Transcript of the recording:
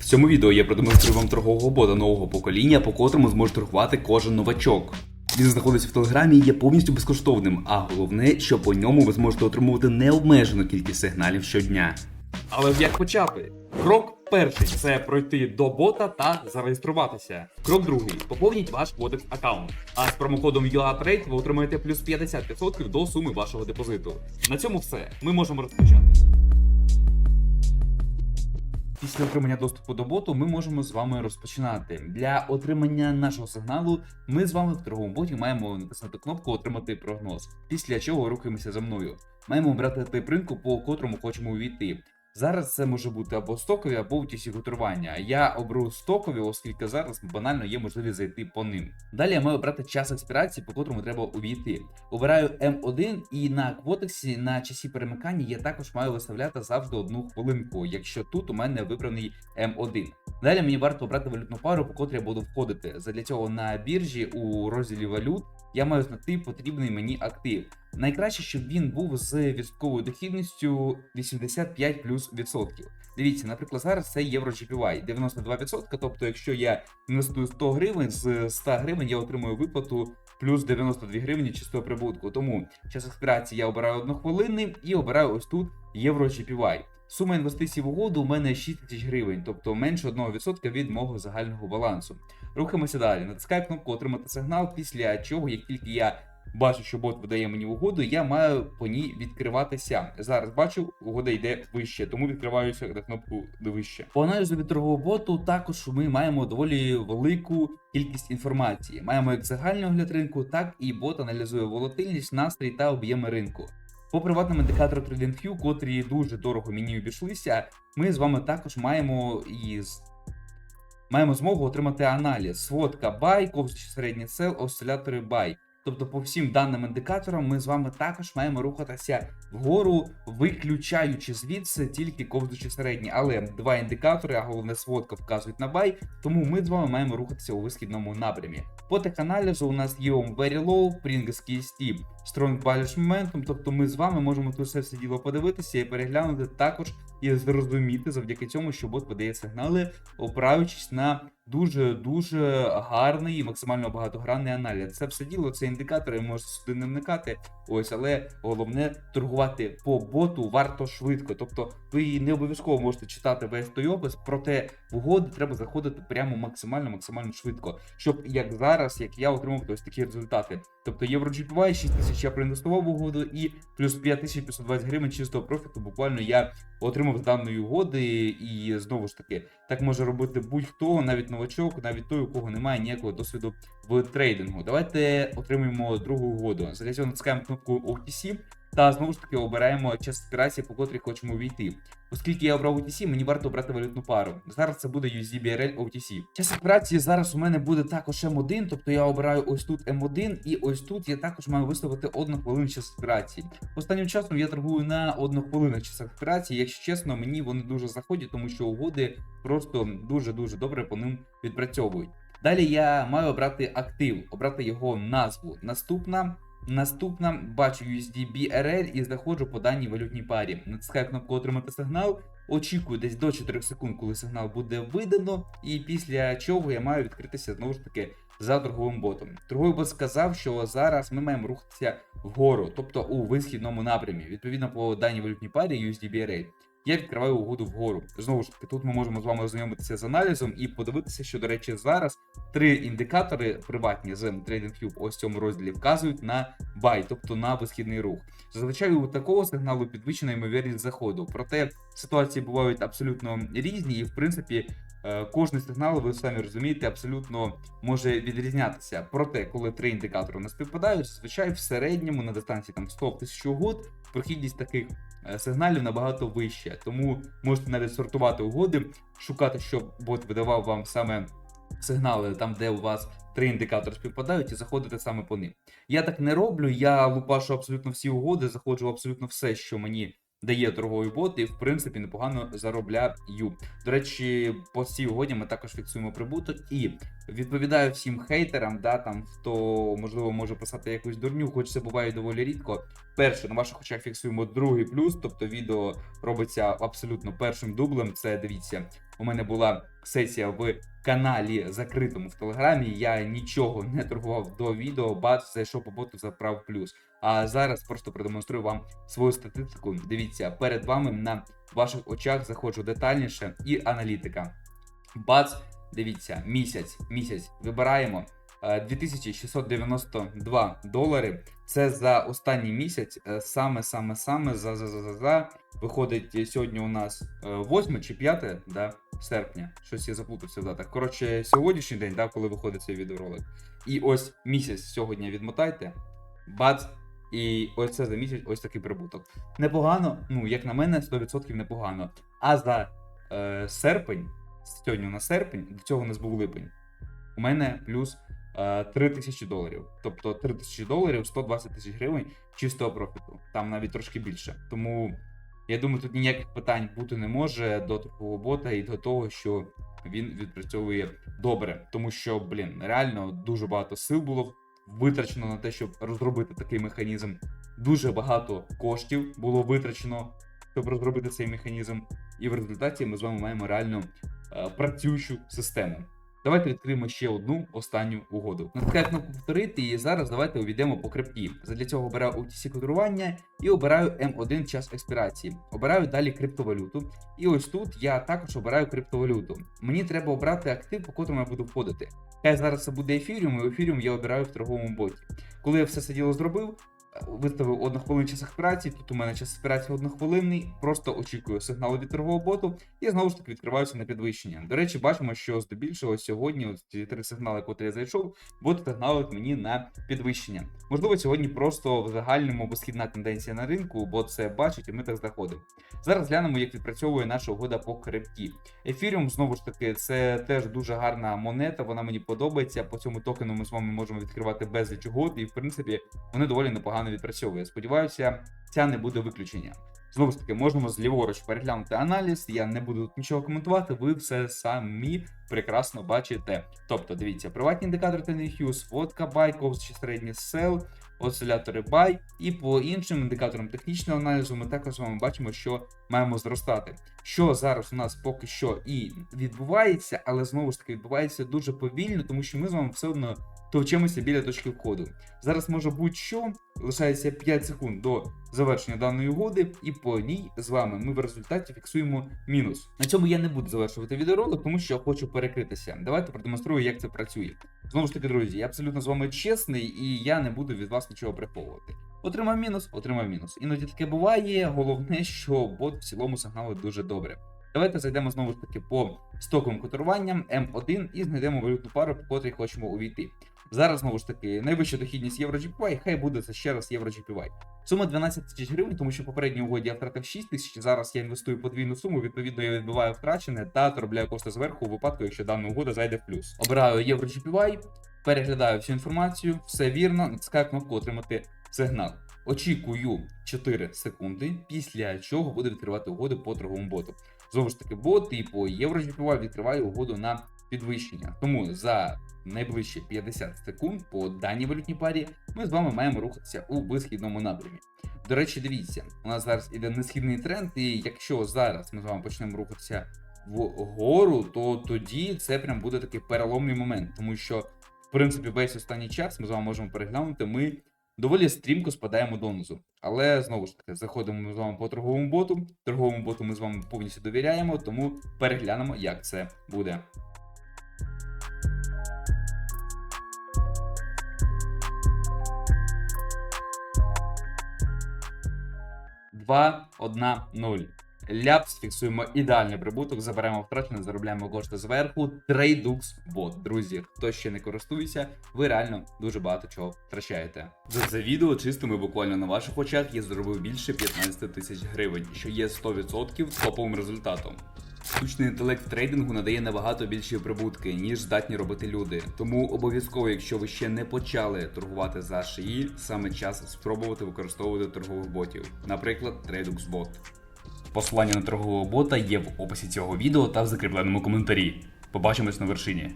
В цьому відео я продемонструю вам торгового бота нового покоління, по котрому зможе торгувати кожен новачок. Він знаходиться в телеграмі і є повністю безкоштовним, а головне, що по ньому ви зможете отримувати необмежену кількість сигналів щодня. Але як почати? Крок перший це пройти до бота та зареєструватися. Крок другий поповніть ваш Codex аккаунт. А з промокодом UATRADE ви отримаєте плюс 50% до суми вашого депозиту. На цьому все. Ми можемо розпочати. Після отримання доступу до боту ми можемо з вами розпочинати. Для отримання нашого сигналу ми з вами в торговому боті маємо натиснути кнопку Отримати прогноз, після чого рухаємося за мною. Маємо обрати тип ринку, по котрому хочемо увійти. Зараз це може бути або стокові, або утісі готування. Я оберу стокові, оскільки зараз банально є можливість зайти по ним. Далі я маю обрати час експірації, по котрому треба увійти. Обираю М1 і на квотексі на часі перемикання я також маю виставляти завжди одну хвилинку, якщо тут у мене вибраний М1. Далі мені варто обрати валютну пару, по котрій я буду входити. Задля цього на біржі у розділі валют я маю знайти потрібний мені актив. Найкраще, щоб він був з відсотковою дохідністю 85 плюс відсотків. Дивіться, наприклад, зараз це євро GPY 92%, тобто, якщо я інвестую 100 гривень, з 100 гривень я отримую виплату плюс 92 гривні чистого прибутку. Тому час експірації я обираю однохвилинний і обираю ось тут євро GPY. Сума інвестицій в угоду у мене 6 тисяч гривень, тобто менше 1% від мого загального балансу. Рухаємося далі. Натискаю кнопку отримати сигнал, після чого, як тільки я бачу, що бот видає мені угоду, я маю по ній відкриватися. Зараз бачу, угода йде вище, тому відкриваюся на кнопку вище. По аналізу від торгового боту також ми маємо доволі велику кількість інформації. Маємо як загальний огляд ринку, так і бот аналізує волатильність, настрій та об'єми ринку. По приватним індикатору TradingView, котрі дуже дорого мені обійшлися, ми з вами також маємо і з- маємо змогу отримати аналіз. Сводка buy, ковзучий середній сел, осцилятори buy. Тобто, по всім даним індикаторам, ми з вами також маємо рухатися вгору, виключаючи звідси тільки ковзучі середні. Але два індикатори, а головне сводка вказують на buy, тому ми з вами маємо рухатися у висхідному напрямі. По теханалізу у нас є Very Low, Pringles KST, Strong Bullish Momentum, тобто ми з вами можемо тут все, діло подивитися і переглянути також і зрозуміти завдяки цьому, що бот видає сигнали, опираючись на дуже дуже гарний і максимально багатогранний аналіз. Це все діло, це індикатори, можете сюди не вникати. Ось, але головне торгувати по боту варто швидко. Тобто ви не обов'язково можете читати весь той опис, проте в угоди треба заходити прямо максимально максимально швидко, щоб як зараз, як я отримав ось такі результати. Тобто євро GPY 6 тисяч я проінвестував в угоду і плюс 5520 гривень чистого профіту. Буквально я отримав з даної угоди, і знову ж таки, так може робити будь-хто, навіть новачок, навіть той, у кого немає ніякого досвіду в трейдингу. Давайте отримаємо другу угоду. Для цього натискаємо кнопку OTC та знову ж таки обираємо час експірації, по котрій хочемо увійти. Оскільки я обрав OTC, мені варто обрати валютну пару. Зараз це буде USD BRL OTC. Час експірації зараз у мене буде також М1, тобто я обираю ось тут М1, і ось тут я також маю виставити одну хвилину час експірації. Останнім часом я торгую на одну хвилину час експірації. Якщо чесно, мені вони дуже заходять, тому що угоди просто дуже дуже добре по ним відпрацьовують. Далі я маю обрати актив, обрати його назву. Наступна. Наступна бачу USD BRL і заходжу по даній валютній парі. Натискаю кнопку отримати сигнал. Очікую десь до 4 секунд, коли сигнал буде видано, і після чого я маю відкритися знову ж таки за торговим ботом. Торговий бот сказав, що зараз ми маємо рухатися вгору, тобто у висхідному напрямі. Відповідно по даній валютній парі USD BRL. Я відкриваю угоду вгору. Знову ж таки, тут ми можемо з вами ознайомитися з аналізом і подивитися, що, до речі, зараз три індикатори приватні з TradingView ось в цьому розділі вказують на buy, тобто на висхідний рух. Зазвичай у такого сигналу підвищена ймовірність заходу. Проте ситуації бувають абсолютно різні, і в принципі. е, Кожний сигнал, ви самі розумієте, абсолютно може відрізнятися. Проте, коли три індикатори нас співпадають, зазвичай в середньому на дистанції там 100 тисяч угод прохідність таких сигналів набагато вище. Тому можете навіть сортувати угоди, шукати, щоб бот видавав вам саме сигнали там, де у вас три індикатори співпадають, і заходити саме по ним. Я так не роблю. Я лупашу абсолютно всі угоди, заходжу абсолютно все, що мені дає торговий бот і в принципі непогано заробляю. До речі, по цій угоді ми також фіксуємо прибуток і відповідаю всім хейтерам, да, там хто можливо може писати якусь дурню, хоч це буває доволі рідко. Перше, на ваших очах фіксуємо другий плюс, тобто відео робиться абсолютно першим дублем. Це дивіться, у мене була сесія в каналі закритому в телеграмі. Я нічого не торгував до відео, бац, зайшов по боту, заправ плюс. А зараз просто продемонструю вам свою статистику. Дивіться, перед вами на ваших очах заходжу детальніше і аналітика. Бац, дивіться, місяць, місяць. Вибираємо е, 2692 долари. Це за останній місяць, е, саме, саме, саме за за за за за. Виходить е, сьогодні у нас 8 чи 5 да, серпня. Щось я заплутався в датах. Коротше, сьогоднішній день, да, коли виходить цей відеоролик. І ось місяць сьогодні відмотайте. Бац. І ось це за місяць, ось такий прибуток. Непогано, ну, як на мене, 100% непогано. А за е, серпень, сьогодні у нас серпень, до цього у нас був липень. У мене плюс е, 3 тисячі доларів. Тобто 3 тисячі доларів, 120 тисяч гривень чистого профіту. Там навіть трошки більше. Тому я думаю, тут ніяких питань бути не може до такого бота і до того, що він відпрацьовує добре. Тому що, блін, реально дуже багато сил було витрачено на те, щоб розробити такий механізм. Дуже багато коштів було витрачено, щоб розробити цей механізм. І в результаті ми з вами маємо реально е, працюючу систему. Давайте відкриємо ще одну останню угоду. Натискаю кнопку повторити, і зараз давайте увійдемо по крипті. Задля цього обираю OTC кодування і обираю M1 час експірації. Обираю далі криптовалюту. І ось тут я також обираю криптовалюту. Мені треба обрати актив, по котрому я буду входити. Хай зараз це буде ефіріум, і ефіріум я обираю в торговому боті. Коли я все це діло зробив, виставив однохвилинний час експірації, тут у мене час експірації однохвилинний, просто очікую сигналу від торгового боту і знову ж таки відкриваюся на підвищення. До речі, бачимо, що здебільшого сьогодні ці три сигнали, котрі я зайшов, будуть сигналити мені на підвищення. Можливо, сьогодні просто в загальному висхідна тенденція на ринку, бо це бачить, і ми так заходимо. Зараз глянемо, як відпрацьовує наша угода по крипті. Ефіріум, знову ж таки, це теж дуже гарна монета, вона мені подобається. По цьому токену ми з вами можемо відкривати безліч угод, і в принципі вони доволі непогано відпрацьовує. Сподіваюся, ця не буде виключення. Знову ж таки, можемо зліворуч переглянути аналіз. Я не буду тут нічого коментувати, ви все самі прекрасно бачите. Тобто, дивіться, приватні індикатори TNQ, сводка buy, ковз чи середній sell, осцилятори buy, і по іншим індикаторам технічного аналізу ми також з вами бачимо, що маємо зростати. Що зараз у нас поки що і відбувається, але знову ж таки відбувається дуже повільно, тому що ми з вами все одно товчемося біля точки входу. Зараз може будь-що, лишається 5 секунд до завершення даної угоди, і по ній з вами ми в результаті фіксуємо мінус. На цьому я не буду завершувати відеоролик, тому що хочу перекритися. Давайте продемонструю, як це працює. Знову ж таки, друзі, я абсолютно з вами чесний, і я не буду від вас нічого приховувати. Отримав мінус, отримав мінус. Іноді таке буває. Головне, що бот в цілому сигналить дуже добре. Давайте зайдемо знову ж таки по стоковим котируванням М1 і знайдемо валютну пару, по котрій хочемо увійти. Зараз знову ж таки найвища дохідність євро GPY, хай буде це ще раз євро GPY. Сума 12 тисяч гривень, тому що попередній угоді я втратив 6 тисяч. Зараз я інвестую подвійну суму. Відповідно, я відбиваю втрачене та заробляю кошти зверху у випадку, якщо дана угода зайде в плюс. Обираю євро GPY, переглядаю всю інформацію, все вірно, натискаю кнопку отримати сигнал. Очікую 4 секунди, після чого буду відкривати угоди по торговому боту. Знову ж таки, бот і по євро GPY відкриваю угоду на підвищення. Тому за найближчі 50 секунд по даній валютній парі ми з вами маємо рухатися у висхідному напрямі. До речі, дивіться, у нас зараз іде несхідний тренд, і якщо зараз ми з вами почнемо рухатися вгору, то тоді це прям буде такий переломний момент, тому що, в принципі, весь останній час ми з вами можемо переглянути. Ми доволі стрімко спадаємо донизу. Але знову ж таки, заходимо ми з вами по торговому боту. Торговому боту ми з вами повністю довіряємо, тому переглянемо, як це буде. Два, одна, нуль. Ляпс, фіксуємо ідеальний прибуток, заберемо втрачене, заробляємо кошти зверху. Трейдукс бот. Друзі, хто ще не користується, ви реально дуже багато чого втрачаєте. За це відео чистими буквально на ваших очах я заробив більше 15 тисяч гривень, що є 100% топовим результатом. Штучний інтелект в трейдингу надає набагато більші прибутки, ніж здатні робити люди. Тому обов'язково, якщо ви ще не почали торгувати за шиї, саме час спробувати використовувати торгових ботів, наприклад, TradeXBot. Посилання на торгового бота є в описі цього відео та в закріпленому коментарі. Побачимось на вершині.